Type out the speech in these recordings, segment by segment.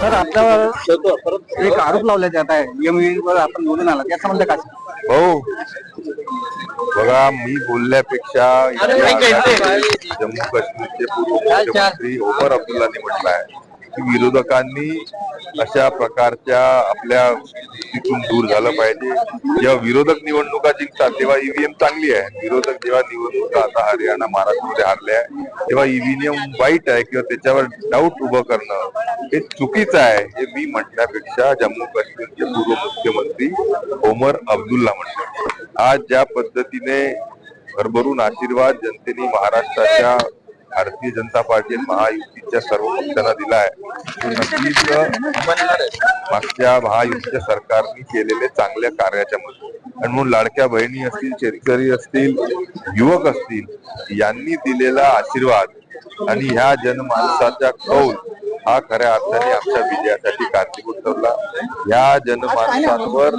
Sir आपल्यावर एक आरोप लावला जात आहे वर आपण बोलून आला त्या संबंध काय? हो. बघा मी बोलण्यापेक्षा जम्मू काश्मीरचे पूर्व मुख्यमंत्री ओमर अब्दुल्लानी म्हटलं आहे. विरोधकांनी अशा प्रकारच्या आपल्या तिथून दूर झालं पाहिजे. जेव्हा विरोधक निवडणुका जिंकतात तेव्हा ईव्हीएम चांगली आहे. विरोधक जेव्हा निवडणुका आता हरियाणा महाराष्ट्रामध्ये हारले आहे तेव्हा ईव्हीएम वाईट आहे किंवा त्याच्यावर डाऊट उभं करणं हे चुकीचं आहे हे मी म्हटल्यापेक्षा जम्मू काश्मीरचे पूर्व मुख्यमंत्री ओमर अब्दुल्ला म्हणतात. आज ज्या पद्धतीने भरभरून आशीर्वाद जनतेने महाराष्ट्राच्या भारतीय जनता पार्टी महायुतीच्या सर्व पक्षांना दिला आहे नक्कीच मागच्या महायुतीच्या सरकारने केलेले चांगल्या कार्याच्या मध्ये आणि म्हणून लाडक्या बहिणी असतील शेतकरी असतील युवक असतील यांनी दिलेला आशीर्वाद आणि ह्या जनमानसाचा कौल हा खऱ्या अर्थाने आमच्या विजयासाठी कारणीभूत ठरला. या जनमानसांवर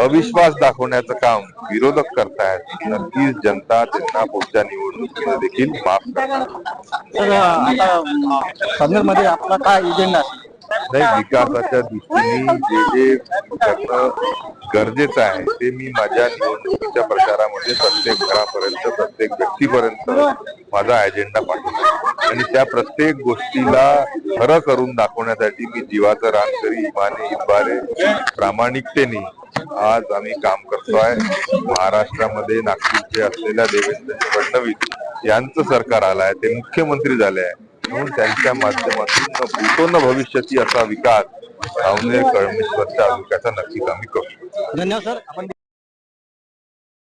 अविश्वास दाखवण्याचं काम विरोधक करतायत. नक्कीच जनता त्यांना पुढच्या निवडणुकीमध्ये देखील माफमध्ये आपला काय एजेंडा नाही विकासाच्या दृष्टीने जे जे करणं गरजेचं आहे ते मी माझ्या निवडणुकीच्या प्रचारामध्ये प्रत्येक घरापर्यंत प्रत्येक व्यक्तीपर्यंत माझा अजेंडा पाठवतो. आणि त्या प्रत्येक गोष्टीला खरं करून दाखवण्यासाठी मी जीवाचं रान करी इमाने इबारे प्रामाणिकतेने आज आम्ही काम करतोय. महाराष्ट्रामध्ये नागपूरचे असलेल्या देवेंद्र फडणवीस यांचं सरकार आलंय ते मुख्यमंत्री झाले आहे. म्हणून त्यांच्या माध्यमातून भूतोन न भविष्याची असा विकास अवनेर कळमेश्वरच्या तालुक्याचा नक्कीच आम्ही करू. धन्यवाद सर. आपण